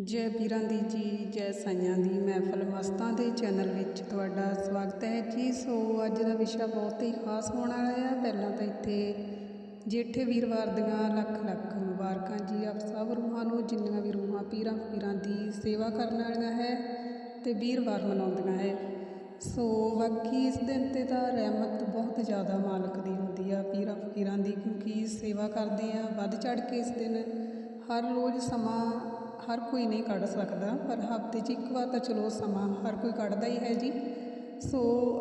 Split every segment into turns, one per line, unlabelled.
ਜੈ ਵੀਰਾਂ ਦੀ ਜੀ, ਜੈ ਸਾਈਆਂ ਦੀ ਮਹਿਫਲ ਮਸਤਾਂ ਦੇ ਚੈਨਲ ਵਿੱਚ ਤੁਹਾਡਾ ਸਵਾਗਤ ਹੈ। ਜੀ, ਸੋ ਅੱਜ ਦਾ ਵਿਸ਼ਾ ਬਹੁਤ ਹੀ ਖਾਸ ਹੋਣ ਵਾਲਾ ਹੈ। ਪਹਿਲਾਂ ਤਾਂ ਇੱਥੇ ਜੇਠੇ ਵੀਰਵਾਰ ਦੀਆਂ ਲੱਖ ਲੱਖ ਮੁਬਾਰਕਾਂ ਜੀ। ਆਪ ਸਭ ਰੂਹਾਂ ਨੂੰ, ਜਿੰਨੀਆਂ ਵੀ ਰੂਹਾਂ ਪੀਰਾਂ ਫਕੀਰਾਂ ਦੀ ਸੇਵਾ ਕਰਨ ਵਾਲੀਆਂ ਹੈ ਤੇ ਵੀਰਵਾਰ ਮਨਾਉਂਦੀਆਂ ਹੈ। ਸੋ ਬਾਕੀ ਇਸ ਦਿਨ ਤੇ ਤਾਂ ਰਹਿਮਤ ਬਹੁਤ ਜ਼ਿਆਦਾ ਮਾਲਕ ਦੀ ਹੁੰਦੀ ਆ ਪੀਰਾਂ ਫਕੀਰਾਂ ਦੀ, ਕਿਉਂਕਿ ਸੇਵਾ ਕਰਦੇ ਆ, ਵੱਧ ਚੜ ਕੇ ਇਸ ਦਿਨ ਹਰ ਰੋਜ਼ ਸਮਾਂ ਹਰ ਕੋਈ ਨਹੀਂ ਕੱਢ ਸਕਦਾ, ਪਰ ਹਫ਼ਤੇ 'ਚ ਇੱਕ ਵਾਰ ਤਾਂ ਚਲੋ ਸਮਾਂ ਹਰ ਕੋਈ ਕੱਢਦਾ ਹੀ ਹੈ ਜੀ। ਸੋ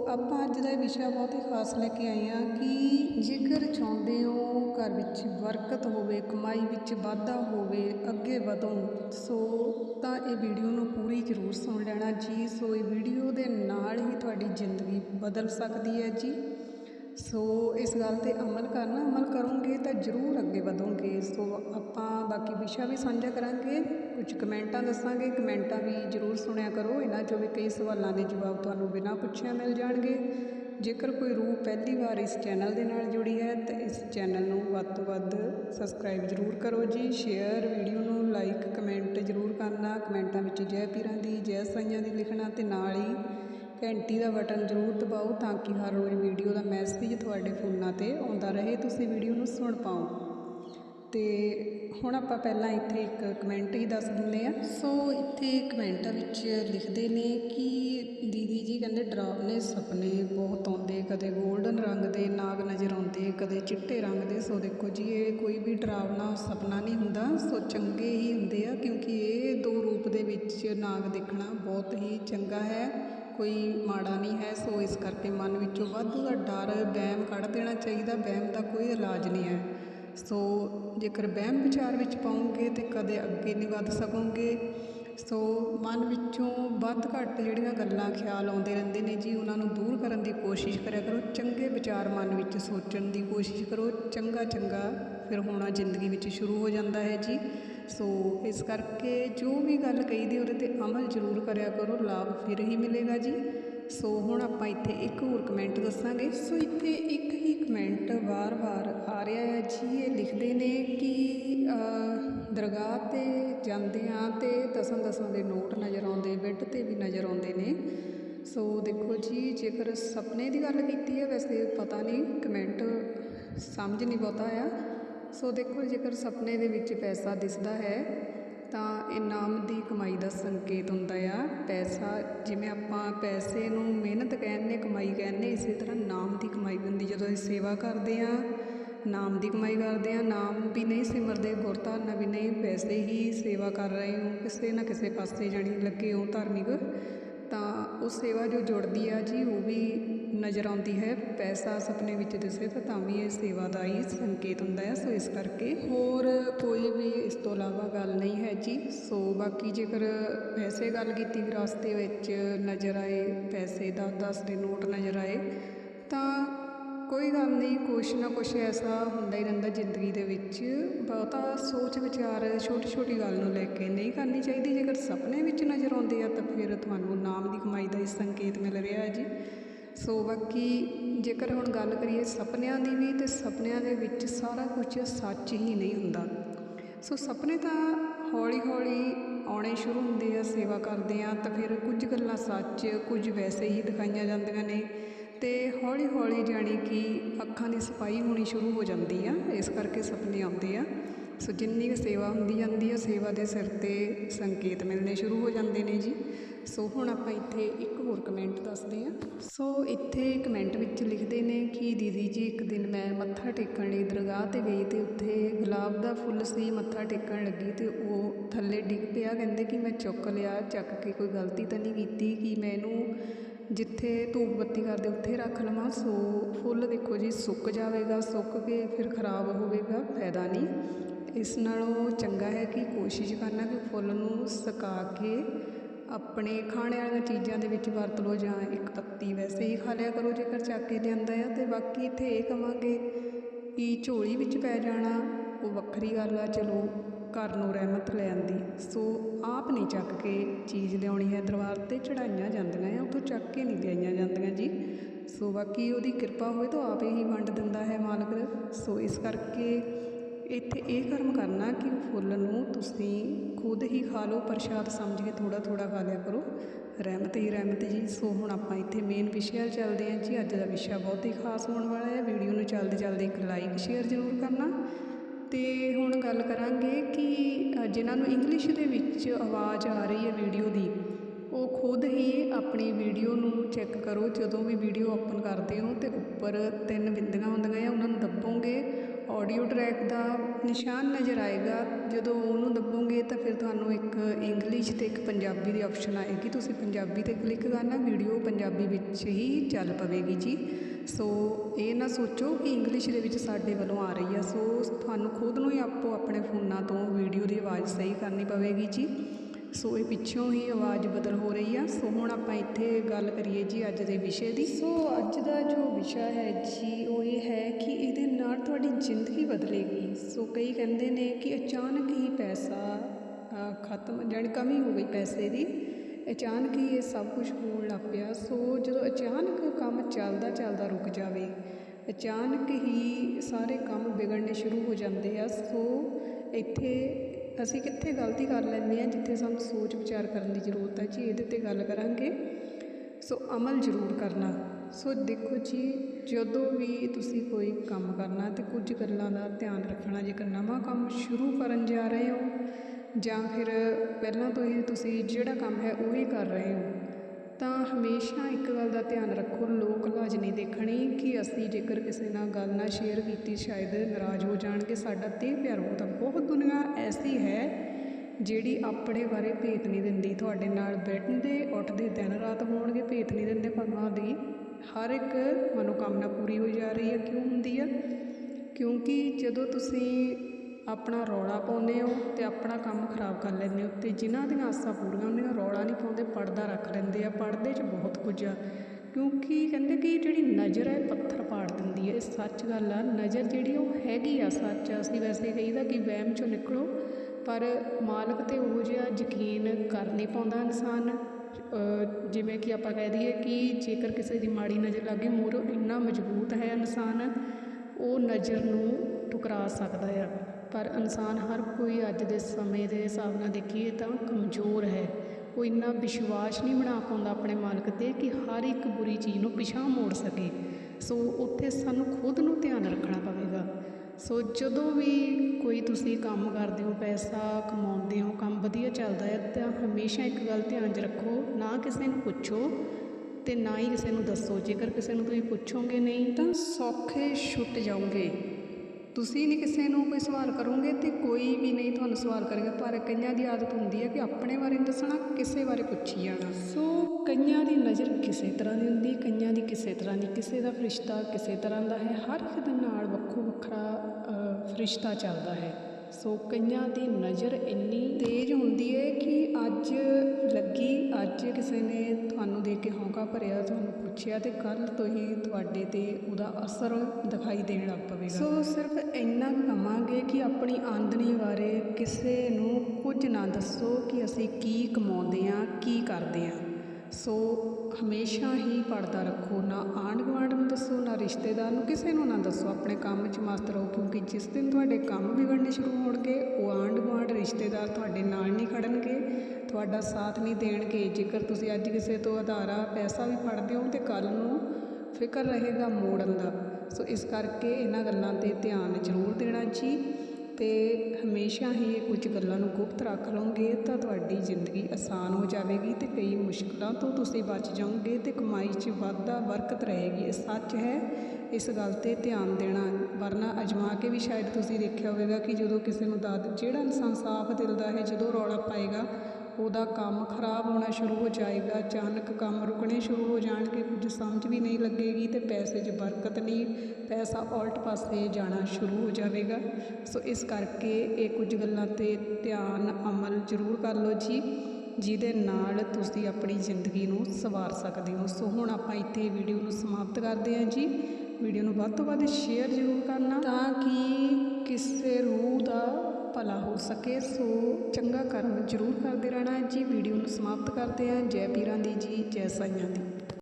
ਆਪਾਂ ਅੱਜ ਦਾ ਇਹ ਵਿਸ਼ਾ ਬਹੁਤ ਹੀ ਖਾਸ ਲੈ ਕੇ ਆਏ ਹਾਂ ਕਿ ਜੇਕਰ ਚਾਹੁੰਦੇ ਹੋ ਘਰ ਵਿੱਚ ਬਰਕਤ ਹੋਵੇ, ਕਮਾਈ ਵਿੱਚ ਵਾਧਾ ਹੋਵੇ, ਅੱਗੇ ਵਧੋ, ਸੋ ਤਾਂ ਇਹ ਵੀਡੀਓ ਨੂੰ ਪੂਰੀ ਜ਼ਰੂਰ ਸੁਣ ਲੈਣਾ ਜੀ। ਸੋ ਇਹ ਵੀਡੀਓ ਦੇ ਨਾਲ ਹੀ ਤੁਹਾਡੀ ਜ਼ਿੰਦਗੀ ਬਦਲ ਸਕਦੀ ਹੈ ਜੀ। ਸੋ ਇਸ ਗੱਲ ਤੇ ਅਮਲ ਕਰਨਾ, ਅਮਲ ਕਰੋਂਗੇ ਤਾਂ ਜ਼ਰੂਰ ਅੱਗੇ ਵਧੋਂਗੇ। ਸੋ ਆਪਾਂ ਬਾਕੀ ਵਿਸ਼ਾ ਵੀ ਸਾਂਝਾ ਕਰਾਂਗੇ, ਕੁਝ ਕਮੈਂਟਾਂ ਦੱਸਾਂਗੇ, ਕਮੈਂਟਾਂ ਵੀ ਜ਼ਰੂਰ ਸੁਣਿਆ ਕਰੋ। ਇਹਨਾਂ 'ਚੋਂ ਵੀ ਕਈ ਸਵਾਲਾਂ ਦੇ ਜਵਾਬ ਤੁਹਾਨੂੰ ਬਿਨਾਂ ਪੁੱਛਿਆ ਮਿਲ ਜਾਣਗੇ। ਜੇਕਰ ਕੋਈ ਰੂਹ ਪਹਿਲੀ ਵਾਰ ਇਸ ਚੈਨਲ ਦੇ ਨਾਲ ਜੁੜੀ ਹੈ, ਤਾਂ ਇਸ ਚੈਨਲ ਨੂੰ ਵੱਧ ਤੋਂ ਵੱਧ ਸਬਸਕ੍ਰਾਈਬ ਜ਼ਰੂਰ ਕਰੋ ਜੀ। ਸ਼ੇਅਰ, ਵੀਡੀਓ ਨੂੰ ਲਾਈਕ, ਕਮੈਂਟ ਜ਼ਰੂਰ ਕਰਨਾ। ਕਮੈਂਟਾਂ ਵਿੱਚ ਜੈ ਪੀਰਾਂ ਦੀ, ਜੈ ਸਾਈਆਂ ਦੀ ਲਿਖਣਾ ਤੇ ਨਾਲ ਹੀ ਘੰਟੀ ਦਾ ਬਟਨ ਜ਼ਰੂਰ ਦਬਾਓ ਤਾਂ ਕਿ ਹਰ ਰੋਜ਼ ਵੀਡੀਓ ਦਾ ਮੈਸੇਜ ਤੁਹਾਡੇ ਫੋਨਾਂ ਤੇ ਆਉਂਦਾ ਰਹੇ, ਤੁਸੀਂ ਵੀਡੀਓ ਨੂੰ ਸੁਣ ਪਾਓ। ਤੇ ਹੁਣ ਆਪਾਂ ਪਹਿਲਾਂ ਇੱਥੇ ਇੱਕ ਕਮੈਂਟ ਹੀ ਦੱਸ ਦਿੰਦੇ ਆ ਸੋ ਇੱਥੇ ਕਮੈਂਟਾਂ ਵਿੱਚ ਲਿਖਦੇ ਨੇ ਕਿ ਦੀਦੀ ਜੀ ਕਹਿੰਦੇ ਡਰਾਵਨੇ ਸੁਪਨੇ ਬਹੁਤ ਆਉਂਦੇ, ਕਦੇ 골ਡਨ ਰੰਗ ਦੇ ਨਾਗ ਨਜ਼ਰ ਆਉਂਦੇ, ਕਦੇ ਚਿੱਟੇ ਰੰਗ ਦੇ। ਸੋ ਦੇਖੋ ਜੀ, ਇਹ ਕੋਈ ਵੀ ਡਰਾਵਨਾ ਸੁਪਨਾ ਨਹੀਂ ਹੁੰਦਾ, ਸੋ ਚੰਗੇ ਹੀ ਹੁੰਦੇ ਆ, ਕਿਉਂਕਿ ਇਹ ਦੋ ਰੂਪ ਦੇ ਵਿੱਚ ਨਾਗ ਦੇਖਣਾ ਬਹੁਤ ਹੀ ਚੰਗਾ ਹੈ। ਕੋਈ ਮਾੜਾ ਨਹੀਂ ਹੈ, ਸੋ ਇਸ ਕਰਕੇ ਮਨ ਵਿੱਚੋਂ ਵਾਧੂ ਦਾ ਡਰ, ਵਹਿਮ ਕੱਢ ਦੇਣਾ ਚਾਹੀਦਾ। ਵਹਿਮ ਦਾ ਕੋਈ ਇਲਾਜ ਨਹੀਂ ਹੈ। ਸੋ ਜੇਕਰ ਵਹਿਮ ਵਿਚਾਰ ਵਿੱਚ ਪਾਉਂਗੇ ਤੇ ਕਦੇ ਅੱਗੇ ਨਹੀਂ ਵੱਧ ਸਕੋਗੇ। ਸੋ ਮਨ ਵਿੱਚੋਂ ਵੱਧ ਘੱਟ ਜਿਹੜੀਆਂ ਗੱਲਾਂ ਖਿਆਲ ਆਉਂਦੇ ਰਹਿੰਦੇ ਨੇ ਜੀ, ਉਹਨਾਂ ਨੂੰ ਦੂਰ ਕਰਨ ਦੀ ਕੋਸ਼ਿਸ਼ ਕਰਿਆ ਕਰੋ, ਚੰਗੇ ਵਿਚਾਰ ਮਨ ਵਿੱਚ ਸੋਚਣ ਦੀ ਕੋਸ਼ਿਸ਼ ਕਰੋ, ਚੰਗਾ ਚੰਗਾ ਫਿਰ ਹੋਣਾ ਜ਼ਿੰਦਗੀ ਵਿੱਚ ਸ਼ੁਰੂ ਹੋ ਜਾਂਦਾ ਹੈ ਜੀ। ਸੋ ਇਸ ਕਰਕੇ ਜੋ ਵੀ ਗੱਲ ਕਹੀਦੀ ਉਹਦੇ ਤੇ ਅਮਲ ਜ਼ਰੂਰ ਕਰਿਆ ਕਰੋ, ਲਾਭ ਫਿਰ ਹੀ ਮਿਲੇਗਾ ਜੀ। ਸੋ ਹੁਣ ਆਪਾਂ ਇੱਥੇ ਇੱਕ ਹੋਰ ਕਮੈਂਟ ਦੱਸਾਂਗੇ। ਸੋ ਇੱਥੇ ਇੱਕ ਹੀ ਕਮੈਂਟ ਵਾਰ-ਵਾਰ ਆ ਰਿਹਾ ਹੈ ਜੀ, ਇਹ ਲਿਖਦੇ ਨੇ ਕਿ ਦਰਗਾਹ ਤੇ ਜਾਂਦੇ ਹਾਂ ਅਤੇ ਦਸਾਂ ਦਸਾਂ ਦੇ ਨੋਟ ਨਜ਼ਰ ਆਉਂਦੇ ਬੈੱਡ ਤੇ ਵੀ ਨਜ਼ਰ ਆਉਂਦੇ ਨੇ। ਸੋ ਦੇਖੋ ਜੀ, ਜੇਕਰ ਸੁਪਨੇ ਦੀ ਗੱਲ ਕੀਤੀ ਹੈ, ਵੈਸੇ ਪਤਾ ਨਹੀਂ, ਕਮੈਂਟ ਸਮਝ ਨਹੀਂ ਬਹੁਤਾ ਆ ਸੋ ਦੇਖੋ, ਜੇਕਰ ਸੁਪਨੇ ਦੇ ਵਿੱਚ ਪੈਸਾ ਦਿਸਦਾ ਹੈ, ਤਾਂ ਇਨਾਮ ਦੀ ਕਮਾਈ ਦਾ ਸੰਕੇਤ ਹੁੰਦਾ ਆ। ਪੈਸਾ, ਜਿਵੇਂ ਆਪਾਂ ਪੈਸੇ ਨੂੰ ਮਿਹਨਤ ਕਹਿੰਦੇ, ਕਮਾਈ ਕਹਿੰਦੇ, ਇਸੇ ਤਰ੍ਹਾਂ ਨਾਮ ਦੀ ਕਮਾਈ ਹੁੰਦੀ, ਜਦੋਂ ਅਸੀਂ ਸੇਵਾ ਕਰਦੇ ਹਾਂ ਨਾਮ ਦੀ ਕਮਾਈ ਕਰਦੇ ਹਾਂ, ਨਾਮ ਵੀ ਨਹੀਂ ਸਿਮਰਦੇ, ਗੁਰਧਾਰਨਾ ਵੀ ਨਹੀਂ ਪੈਸੇ ਹੀ ਸੇਵਾ ਕਰ ਰਹੇ ਹੋ, ਕਿਸੇ ਨਾ ਕਿਸੇ ਪਾਸੇ ਜਾਣੀ ਲੱਗੇ ਹੋ ਧਾਰਮਿਕ, ਤਾਂ ਉਹ ਸੇਵਾ ਜੋ ਜੁੜਦੀ ਆ ਜੀ, ਉਹ ਵੀ ਨਜ਼ਰ ਆਉਂਦੀ ਹੈ, ਪੈਸਾ ਸੁਪਨੇ ਵਿੱਚ ਦਿਸੇ ਤਾਂ ਤਾਂ ਵੀ ਇਹ ਸੇਵਾ ਦਾ ਹੀ ਸੰਕੇਤ ਹੁੰਦਾ ਹੈ, ਸੋ ਇਸ ਕਰਕੇ ਹੋਰ ਕੋਈ ਵੀ ਇਸ ਤੋਂ ਇਲਾਵਾ ਗੱਲ ਨਹੀਂ ਹੈ ਜੀ, ਸੋ ਬਾਕੀ ਜੇਕਰ ਵੈਸੇ ਗੱਲ ਕੀਤੀ ਵੀ ਰਸਤੇ ਵਿੱਚ ਨਜ਼ਰ ਆਏ, ਪੈਸੇ ਦਾ 10 ਦੇ ਨੋਟ ਨਜ਼ਰ ਆਏ, ਤਾਂ ਕੋਈ ਗੱਲ ਨਹੀਂ, ਕੁਛ ਨਾ ਕੁਛ ਐਸਾ ਹੁੰਦਾ ਹੀ ਰਹਿੰਦਾ ਜ਼ਿੰਦਗੀ ਦੇ ਵਿੱਚ। ਬਹੁਤਾ ਸੋਚ ਵਿਚਾਰ ਛੋਟੀ ਛੋਟੀ ਗੱਲ ਨੂੰ ਲੈ ਕੇ ਨਹੀਂ ਕਰਨੀ ਚਾਹੀਦੀ। ਜੇਕਰ ਸੁਪਨੇ ਵਿੱਚ ਨਜ਼ਰ ਆਉਂਦੇ ਆ, ਤਾਂ ਫਿਰ ਤੁਹਾਨੂੰ ਨਾਮ ਦੀ ਕਮਾਈ ਦਾ ਹੀ ਸੰਕੇਤ ਮਿਲ ਰਿਹਾ ਹੈ ਜੀ। ਸੋ ਬਾਕੀ ਜੇਕਰ ਹੁਣ ਗੱਲ ਕਰੀਏ ਸੁਪਨਿਆਂ ਦੀ ਵੀ, ਤੇ ਸੁਪਨਿਆਂ ਦੇ ਵਿੱਚ ਸਾਰਾ ਕੁਝ ਸੱਚ ਹੀ ਨਹੀਂ ਹੁੰਦਾ। ਸੋ ਸੁਪਨੇ ਤਾਂ ਹੌਲੀ ਹੌਲੀ ਆਉਣੇ ਸ਼ੁਰੂ ਹੁੰਦੇ ਆ, ਸੇਵਾ ਕਰਦੇ ਆ, ਤਾਂ ਫਿਰ ਕੁਝ ਗੱਲਾਂ ਸੱਚ, ਕੁਝ ਵੈਸੇ ਹੀ ਦਿਖਾਈਆਂ ਜਾਂਦੀਆਂ ਨੇ। ਅਤੇ ਹੌਲੀ ਹੌਲੀ ਜਾਣੀ ਕਿ ਅੱਖਾਂ ਦੀ ਸਫ਼ਾਈ ਹੋਣੀ ਸ਼ੁਰੂ ਹੋ ਜਾਂਦੀ ਆ, ਇਸ ਕਰਕੇ ਸੁਪਨੇ ਆਉਂਦੇ ਆ। ਸੋ ਜਿੰਨੀ ਕੁ ਸੇਵਾ ਹੁੰਦੀ ਜਾਂਦੀ ਆ, ਸੇਵਾ ਦੇ ਸਿਰ ਤੇ ਸੰਕੇਤ ਮਿਲਣੇ ਸ਼ੁਰੂ ਹੋ ਜਾਂਦੇ ਨੇ ਜੀ। ਸੋ ਹੁਣ ਆਪਾਂ ਇੱਥੇ ਇੱਕ ਹੋਰ ਕਮੈਂਟ ਦੱਸਦੇ ਆ। ਸੋ ਇੱਥੇ ਕਮੈਂਟ ਵਿੱਚ ਲਿਖਦੇ ਨੇ ਕਿ ਦੀਦੀ ਜੀ, ਇੱਕ ਦਿਨ ਮੈਂ ਮੱਥਾ ਟੇਕਣ ਲਈ ਦਰਗਾਹ ਤੇ ਗਈ ਤੇ ਉੱਥੇ ਗੁਲਾਬ ਦਾ ਫੁੱਲ ਸੀ, ਮੱਥਾ ਟੇਕਣ ਲੱਗੀ ਤੇ ਉਹ ਥੱਲੇ ਡਿੱਗ ਪਿਆ। ਕਹਿੰਦੇ ਕਿ ਮੈਂ ਚੁੱਕ ਲਿਆ, ਚੱਕ ਕੇ ਕੋਈ ਗਲਤੀ ਤਾਂ ਨਹੀਂ ਕੀਤੀ ਕਿ ਮੈਂ ਇਹਨੂੰ ਜਿੱਥੇ ਧੂਪ ਬੱਤੀ ਕਰਦੇ ਉੱਥੇ ਰੱਖ ਲਵਾਂ, ਸੋ ਫੁੱਲ ਦੇਖੋ ਜੀ ਸੁੱਕ ਜਾਵੇਗਾ, ਸੁੱਕ ਕੇ ਫਿਰ ਖਰਾਬ ਹੋਵੇਗਾ, ਫਾਇਦਾ ਨਹੀਂ। ਇਸ ਨਾਲੋਂ ਚੰਗਾ ਹੈ ਕਿ ਕੋਸ਼ਿਸ਼ ਕਰਨਾ ਕਿ ਫੁੱਲ ਨੂੰ ਸੁਕਾ ਕੇ ਆਪਣੇ ਖਾਣੇ ਵਾਲੀਆਂ ਚੀਜ਼ਾਂ ਦੇ ਵਿੱਚ ਵਰਤ ਲਓ ਜਾਂ ਇੱਕ ਪੱਤੀ ਵੈਸੇ ਹੀ ਖਾ ਲਿਆ ਕਰੋ ਜੇਕਰ ਚੱਕ ਕੇ ਲਿਆਂਦਾ ਆ। ਤੇ ਬਾਕੀ ਇੱਥੇ ਇਹ ਕਵਾਂਗੇ ਕਿ ਝੋਲੀ ਵਿੱਚ ਪੈ ਜਾਣਾ, ਉਹ ਵੱਖਰੀ ਗੱਲ ਆ, ਚਲੋ ਘਰ ਨੂੰ ਰਹਿਮਤ ਲੈ ਆਂਦੀ ਸੋ ਆਪ ਨਹੀਂ ਚੱਕ ਕੇ ਚੀਜ਼ ਲਿਆਉਣੀ ਹੈ। ਦਰਬਾਰ ਤੇ ਚੜਾਈਆਂ ਜਾਂਦੀਆਂ ਆ, ਉੱਥੋਂ ਚੱਕ ਕੇ ਨਹੀਂ ਲਿਆਈਆਂ ਜਾਂਦੀਆਂ ਜੀ। ਸੋ ਬਾਕੀ ਉਹਦੀ ਕਿਰਪਾ ਹੋਵੇ ਤਾਂ ਆਪ ਹੀ ਵੰਡ ਦਿੰਦਾ ਹੈ ਮਾਲਕ। ਸੋ ਇਸ ਕਰਕੇ ਇੱਥੇ ਇਹ ਕਰਮ ਕਰਨਾ ਕਿ ਫੁੱਲ ਨੂੰ ਤੁਸੀਂ ਖੁਦ ਹੀ ਖਾ ਲਓ, ਪ੍ਰਸ਼ਾਦ ਸਮਝ ਕੇ ਥੋੜਾ ਥੋੜਾ ਖਾ ਲਿਆ ਕਰੋ। ਰਹਿਮਤ ਹੀ ਰਹਿਮਤ ਜੀ। ਸੋ ਹੁਣ ਆਪਾਂ ਇੱਥੇ ਮੇਨ ਵਿਸ਼ੇ ਚੱਲਦੇ ਹਾਂ ਜੀ। ਅੱਜ ਦਾ ਵਿਸ਼ਾ ਬਹੁਤ ਹੀ ਖਾਸ ਹੋਣ ਵਾਲਾ ਹੈ। ਵੀਡੀਓ ਨੂੰ ਚੱਲਦੇ ਚੱਲਦੇ ਇੱਕ ਲਾਈਕ ਸ਼ੇਅਰ ਜ਼ਰੂਰ ਕਰਨਾ। ਅਤੇ ਹੁਣ ਗੱਲ ਕਰਾਂਗੇ ਕਿ ਅ, ਜਿਨ੍ਹਾਂ ਨੂੰ ਇੰਗਲਿਸ਼ ਦੇ ਵਿੱਚ ਆਵਾਜ਼ ਆ ਰਹੀ ਹੈ ਵੀਡੀਓ ਦੀ ਉਹ ਖੁਦ ਹੀ ਆਪਣੀ ਵੀਡੀਓ ਨੂੰ ਚੈੱਕ ਕਰੋ। ਜਦੋਂ ਵੀ ਵੀਡੀਓ ਓਪਨ ਕਰਦੇ ਹੋ ਤੇ ਉੱਪਰ ਤਿੰਨ ਬਿੰਦੀਆਂ ਹੁੰਦੀਆਂ ਆ ਉਹਨਾਂ ਨੂੰ ਦੱਬੋਗੇ ਆਡੀਓ ਟਰੈਕ ਦਾ ਨਿਸ਼ਾਨ ਨਜ਼ਰ ਆਏਗਾ। ਜਦੋਂ ਉਹਨੂੰ ਦੱਬੋਗੇ ਤਾਂ ਫਿਰ ਤੁਹਾਨੂੰ ਇੱਕ ਇੰਗਲਿਸ਼ ਅਤੇ ਇੱਕ ਪੰਜਾਬੀ ਦੀ ਆਪਸ਼ਨ ਆਏਗੀ। ਤੁਸੀਂ ਪੰਜਾਬੀ ਤੇ ਕਲਿੱਕ ਕਰਨਾ ਵੀਡੀਓ ਪੰਜਾਬੀ ਵਿੱਚ ਹੀ ਚੱਲ ਪਵੇਗੀ ਜੀ। ਸੋ ਇਹ ਨਾ ਸੋਚੋ ਕਿ ਇੰਗਲਿਸ਼ ਦੇ ਵਿੱਚ ਸਾਡੇ ਵੱਲੋਂ ਆ ਰਹੀ ਆ। ਸੋ ਤੁਹਾਨੂੰ ਖੁਦ ਨੂੰ ਹੀ ਆਪੋ ਆਪਣੇ ਫੋਨਾਂ ਤੋਂ ਵੀਡੀਓ ਦੀ ਆਵਾਜ਼ ਸਹੀ ਕਰਨੀ ਪਵੇਗੀ ਜੀ। ਸੋ ਇਹ ਪਿੱਛੋਂ ਹੀ ਆਵਾਜ਼ ਬਦਲ ਹੋ ਰਹੀ ਆ। ਸੋ ਹੁਣ ਆਪਾਂ ਇੱਥੇ ਗੱਲ ਕਰੀਏ ਜੀ ਅੱਜ ਦੇ ਵਿਸ਼ੇ ਦੀ। ਸੋ ਅੱਜ ਦਾ ਜੋ ਵਿਸ਼ਾ ਹੈ ਜੀ, ਉਹ ਇਹ ਹੈ ਕਿ ਇਹਦੇ ਨਾਲ ਤੁਹਾਡੀ ਜ਼ਿੰਦਗੀ ਬਦਲੇਗੀ। ਸੋ ਕਈ ਕਹਿੰਦੇ ਨੇ ਕਿ ਅਚਾਨਕ ਹੀ ਪੈਸਾ ਖਤਮ ਜਾਣੀ ਕਮੀ ਹੋ ਗਈ ਪੈਸੇ ਦੀ। ਅਚਾਨਕ ਹੀ ਇਹ ਸਭ ਕੁਝ ਹੋਣ ਲੱਗ ਪਿਆ। ਸੋ ਜਦੋਂ ਅਚਾਨਕ ਕੰਮ ਚੱਲਦਾ ਚੱਲਦਾ ਰੁਕ ਜਾਵੇ, ਅਚਾਨਕ ਹੀ ਸਾਰੇ ਕੰਮ ਵਿਗੜਨੇ ਸ਼ੁਰੂ ਹੋ ਜਾਂਦੇ ਆ। ਸੋ ਇੱਥੇ ਅਸੀਂ ਕਿੱਥੇ ਗਲਤੀ ਕਰ ਲੈਂਦੇ ਹਾਂ ਜਿੱਥੇ ਸਾਨੂੰ ਸੋਚ ਵਿਚਾਰ ਕਰਨ ਦੀ ਜ਼ਰੂਰਤ ਹੈ ਜੀ, ਇਹਦੇ ਤੇ ਗੱਲ ਕਰਾਂਗੇ। ਸੋ ਅਮਲ ਜ਼ਰੂਰ ਕਰਨਾ। ਸੋ ਦੇਖੋ ਜੀ, ਜਦੋਂ ਵੀ ਤੁਸੀਂ ਕੋਈ ਕੰਮ ਕਰਨਾ ਤੇ ਕੁਝ ਗੱਲਾਂ ਦਾ ਧਿਆਨ ਰੱਖਣਾ, ਜੇਕਰ ਨਵਾਂ ਕੰਮ ਸ਼ੁਰੂ ਕਰਨ ਜਾ ਰਹੇ ਹੋ ਜਾਂ ਫਿਰ ਪਹਿਲਾਂ ਤੋਂ ਹੀ ਤੁਸੀਂ ਜਿਹੜਾ ਕੰਮ ਹੈ ਉਹ ਹੀ ਕਰ ਰਹੇ ਹੋ ਤਾਂ ਹਮੇਸ਼ਾ ਇੱਕ ਗੱਲ ਦਾ ਧਿਆਨ ਰੱਖੋ, ਲੋਕ ਲਾਜ ਨਹੀਂ ਦੇਖਣੀ ਕਿ ਅਸੀਂ ਜੇਕਰ ਕਿਸੇ ਨਾਲ ਗੱਲ ਨਾ ਸ਼ੇਅਰ ਕੀਤੀ, ਸ਼ਾਇਦ ਨਾਰਾਜ਼ ਹੋ ਜਾਣਗੇ। ਸਾਡਾ ਤੇ ਪਿਆਰ ਹੋਤਾ ਬਹੁਤ ਦੁਨੀਆ ਐਸੀ ਹੈ ਜਿਹੜੀ ਆਪਣੇ ਬਾਰੇ ਭੇਤ ਨਹੀਂ ਦਿੰਦੀ। ਤੁਹਾਡੇ ਨਾਲ ਬੈਠਦੇ, ਉੱਠਦੇ, ਦਿਨ ਰਾਤ ਹੋਣਗੇ, ਭੇਤ ਨਹੀਂ ਦਿੰਦੇ। ਪਰ ਉਹਨਾਂ ਦੀ ਹਰ ਇੱਕ ਮਨੋਕਾਮਨਾ ਪੂਰੀ ਹੋ ਜਾ ਰਹੀ ਹੈ। ਕਿਉਂ ਹੁੰਦੀ ਆ? ਕਿਉਂਕਿ ਜਦੋਂ ਤੁਸੀਂ ਆਪਣਾ ਰੌਲਾ ਪਾਉਂਦੇ ਹੋ ਅਤੇ ਆਪਣਾ ਕੰਮ ਖਰਾਬ ਕਰ ਲੈਂਦੇ ਹੋ ਅਤੇ ਜਿਨ੍ਹਾਂ ਦੀਆਂ ਆਸਾਂ ਪੂਰੀਆਂ ਹੁੰਦੀਆਂ ਰੌਲਾ ਨਹੀਂ ਪਾਉਂਦੇ, ਪਰਦਾ ਰੱਖ ਲੈਂਦੇ ਆ। ਪਰਦੇ 'ਚ ਬਹੁਤ ਕੁਝ ਆ। ਕਿਉਂਕਿ ਕਹਿੰਦੇ ਕਿ ਜਿਹੜੀ ਨਜ਼ਰ ਹੈ ਪੱਥਰ ਪਾੜ ਦਿੰਦੀ ਹੈ। ਇਹ ਸੱਚ ਗੱਲ ਆ। ਨਜ਼ਰ ਜਿਹੜੀ ਉਹ ਹੈਗੀ ਆ, ਸੱਚ ਅਸੀਂ ਵੈਸੇ ਕਹੀਦਾ ਕਿ ਵਹਿਮ 'ਚੋਂ ਨਿਕਲੋ, ਪਰ ਮਾਲਕ ਤੇ ਉਹ ਜਿਹਾ ਯਕੀਨ ਕਰ ਨਹੀਂ ਪਾਉਂਦਾ ਇਨਸਾਨ। ਜਿਵੇਂ ਕਿ ਆਪਾਂ ਕਹਿ ਦਈਏ ਕਿ ਜੇਕਰ ਕਿਸੇ ਦੀ ਮਾੜੀ ਨਜ਼ਰ ਲੱਗੇ ਮੂਹਰੋਂ ਇੰਨਾ ਮਜ਼ਬੂਤ ਹੈ ਇਨਸਾਨ, ਉਹ ਨਜ਼ਰ ਨੂੰ ਠੁਕਰਾ ਸਕਦਾ ਆ। ਪਰ ਇਨਸਾਨ ਹਰ ਕੋਈ ਅੱਜ ਦੇ ਸਮੇਂ ਦੇ ਹਿਸਾਬ ਨਾਲ ਦੇਖੀਏ ਤਾਂ ਕਮਜ਼ੋਰ ਹੈ। ਉਹ ਇੰਨਾ ਵਿਸ਼ਵਾਸ ਨਹੀਂ ਬਣਾ ਪਾਉਂਦਾ ਆਪਣੇ ਮਾਲਕ ਤੇ ਕਿ ਹਰ ਇੱਕ ਬੁਰੀ ਚੀਜ਼ ਨੂੰ ਪਿਛਾਂਹ ਮੋੜ ਸਕੇ। ਸੋ ਉੱਥੇ ਸਾਨੂੰ ਖੁਦ ਨੂੰ ਧਿਆਨ ਰੱਖਣਾ ਪਵੇਗਾ। ਸੋ ਜਦੋਂ ਵੀ ਕੋਈ ਤੁਸੀਂ ਕੰਮ ਕਰਦੇ ਹੋ, ਪੈਸਾ ਕਮਾਉਂਦੇ ਹੋ, ਕੰਮ ਵਧੀਆ ਚੱਲਦਾ ਹੈ, ਤਾਂ ਹਮੇਸ਼ਾ ਇੱਕ ਗੱਲ ਧਿਆਨ 'ਚ ਰੱਖੋ, ਨਾ ਕਿਸੇ ਨੂੰ ਪੁੱਛੋ ਤੇ ਨਾ ਹੀ ਕਿਸੇ ਨੂੰ ਦੱਸੋ। ਜੇਕਰ ਕਿਸੇ ਨੂੰ ਤੁਸੀਂ ਪੁੱਛੋਗੇ ਨਹੀਂ ਤਾਂ ਸੌਖੇ ਛੁੱਟ ਜਾਓਗੇ। ਤੁਸੀਂ ਨਹੀਂ ਕਿਸੇ ਨੂੰ ਕੋਈ ਸਵਾਲ ਕਰੋਗੇ ਤੇ ਕੋਈ ਵੀ ਨਹੀਂ ਤੁਹਾਨੂੰ ਸਵਾਲ ਕਰੇਗਾ ਪਰ ਕਈਆਂ ਦੀ ਆਦਤ ਹੁੰਦੀ ਹੈ ਕਿ ਆਪਣੇ ਬਾਰੇ ਦੱਸਣਾ ਕਿਸੇ ਬਾਰੇ ਪੁੱਛੀ ਜਾਣਾ। ਸੋ ਕਈਆਂ ਦੀ ਨਜ਼ਰ ਕਿਸੇ ਤਰ੍ਹਾਂ ਦੀ ਹੁੰਦੀ ਕਈਆਂ ਦੀ ਕਿਸੇ ਤਰ੍ਹਾਂ ਦੀ ਕਿਸੇ ਦਾ ਫਰਿਸ਼ਤਾ ਕਿਸੇ ਤਰ੍ਹਾਂ ਦਾ ਹੈ ਹਰ ਇੱਕ ਦੇ ਨਾਲ ਵੱਖੋ ਵੱਖਰਾ ਫਰਿਸ਼ਤਾ ਚੱਲਦਾ ਹੈ। ਸੋ ਕਈਆਂ ਦੀ ਨਜ਼ਰ ਇੰਨੀ ਤੇਜ਼ ਹੁੰਦੀ ਹੈ ਕਿ ਅੱਜ ਲੱਗੀ ਅੱਜ ਕਿਸੇ ਨੇ ਕੇ ਹੌਂਕਾ ਭਰਿਆ ਤੁਹਾਨੂੰ ਪੁੱਛਿਆ ਅਤੇ ਕੱਲ੍ਹ ਤੋਂ ਹੀ ਤੁਹਾਡੇ ਤੇ ਉਹਦਾ ਅਸਰ ਦਿਖਾਈ ਦੇਣ ਲੱਗ ਪਵੇਗਾ। ਸੋ ਸਿਰਫ ਇੰਨਾ ਕੁ ਕਵਾਂਗੇ ਕਿ ਆਪਣੀ ਆਮਦਨੀ ਬਾਰੇ ਕਿਸੇ ਨੂੰ ਕੁਝ ਨਾ ਦੱਸੋ ਕਿ ਅਸੀਂ ਕੀ ਕਮਾਉਂਦੇ ਹਾਂ, ਕੀ ਕਰਦੇ ਹਾਂ। ਸੋ ਹਮੇਸ਼ਾ ਹੀ ਪਰਦਾ ਰੱਖੋ, ਨਾ ਆਂਢ ਗੁਆਂਢ ਰਿਸ਼ਤੇਦਾਰ ਨੂੰ ਕਿਸੇ ਨੂੰ ਨਾ ਦੱਸੋ, ਆਪਣੇ ਕੰਮ 'ਚ ਮਸਤ ਰਹੋ, ਕਿਉਂਕਿ ਜਿਸ ਦਿਨ ਤੁਹਾਡੇ ਕੰਮ ਵਿਗੜਨੇ ਸ਼ੁਰੂ ਹੋਣਗੇ, ਉਹ ਆਂਢ ਗੁਆਂਢ ਰਿਸ਼ਤੇਦਾਰ ਤੁਹਾਡੇ ਨਾਲ ਨਹੀਂ ਖੜਨਗੇ, ਤੁਹਾਡਾ ਸਾਥ ਨਹੀਂ ਦੇਣਗੇ। ਜੇਕਰ ਤੁਸੀਂ ਅੱਜ ਕਿਸੇ ਤੋਂ ਉਧਾਰਾ ਪੈਸਾ ਵੀ ਫੜਦੇ ਹੋ, ਤੇ ਕੱਲ ਨੂੰ ਫਿਕਰ ਰਹੇਗਾ ਮੋੜਨ ਦਾ। ਸੋ ਇਸ ਕਰਕੇ ਇਹਨਾਂ ਗੱਲਾਂ ਤੇ ਧਿਆਨ ਜ਼ਰੂਰ ਦੇਣਾ ਜੀ। ਤੇ ਹਮੇਸ਼ਾ ਹੀ ਇਹ ਕੁਝ ਗੱਲਾਂ ਨੂੰ ਗੁਪਤ ਰੱਖ ਲਓਗੇ ਤਾਂ ਤੁਹਾਡੀ ਜ਼ਿੰਦਗੀ ਆਸਾਨ ਹੋ ਜਾਵੇਗੀ ਤੇ ਕਈ ਮੁਸ਼ਕਲਾਂ ਤੋਂ ਤੁਸੀਂ ਬਚ ਜਾਓਗੇ ਤੇ ਕਮਾਈ 'ਚ ਵਾਧਾ ਬਰਕਤ ਰਹੇਗੀ। ਇਹ ਸੱਚ ਹੈ। ਇਸ ਗੱਲ ਤੇ ਧਿਆਨ ਦੇਣਾ, ਵਰਨਾ ਅਜਮਾ ਕੇ ਵੀ ਸ਼ਾਇਦ ਤੁਸੀਂ ਦੇਖਿਆ ਹੋਵੇਗਾ ਕਿ ਜਦੋਂ ਕਿਸੇ ਨੂੰ ਦਾਦ, ਜਿਹੜਾ ਇਨਸਾਨ ਸਾਫ਼ ਦਿਲ ਦਾ ਹੈ, ਜਦੋਂ ਰੌਲਾ ਪਾਏਗਾ ਉਹਦਾ ਕੰਮ ਖਰਾਬ ਹੋਣਾ ਸ਼ੁਰੂ ਹੋ ਜਾਏਗਾ, ਅਚਾਨਕ ਕੰਮ ਰੁਕਣੇ ਸ਼ੁਰੂ ਹੋ ਜਾਣਗੇ, ਕੁਝ ਸਮਝ ਵੀ ਨਹੀਂ ਲੱਗੇਗੀ ਤੇ ਪੈਸੇ 'ਚ ਬਰਕਤ ਨਹੀਂ, ਪੈਸਾ ਉਲਟ ਪਾਸੇ ਜਾਣਾ ਸ਼ੁਰੂ ਹੋ ਜਾਵੇਗਾ। ਸੋ ਇਸ ਕਰਕੇ ਇਹ ਕੁਝ ਗੱਲਾਂ ਤੇ ਧਿਆਨ, ਅਮਲ ਜ਼ਰੂਰ ਕਰ ਲਓ ਜੀ, ਜਿਹਦੇ ਨਾਲ ਤੁਸੀਂ ਆਪਣੀ ਜ਼ਿੰਦਗੀ ਨੂੰ ਸਵਾਰ ਸਕਦੇ ਹੋ। ਸੋ ਹੁਣ ਆਪਾਂ ਇੱਥੇ ਵੀਡੀਓ ਨੂੰ ਸਮਾਪਤ ਕਰਦੇ ਹਾਂ ਜੀ। ਵੀਡੀਓ ਨੂੰ ਵੱਧ ਤੋਂ ਵੱਧ ਸ਼ੇਅਰ ਜ਼ਰੂਰ ਕਰਨਾ ਤਾਂ ਕਿ ਕਿਸੇ ਰੂਹ ਦਾ ਭਲਾ ਹੋ ਸਕੇ, ਸੋ ਚੰਗਾ ਕਰਮ ਜ਼ਰੂਰ ਕਰਦੇ ਰਹਿਣਾ ਹੈ। ਜੀ, ਵੀਡੀਓ ਨੂੰ ਸਮਾਪਤ ਕਰਦੇ ਹਾਂ। ਜੈ ਪੀਰਾਂ ਦੀ ਜੀ, ਜੈ ਸਾਈਆਂ ਦੀ।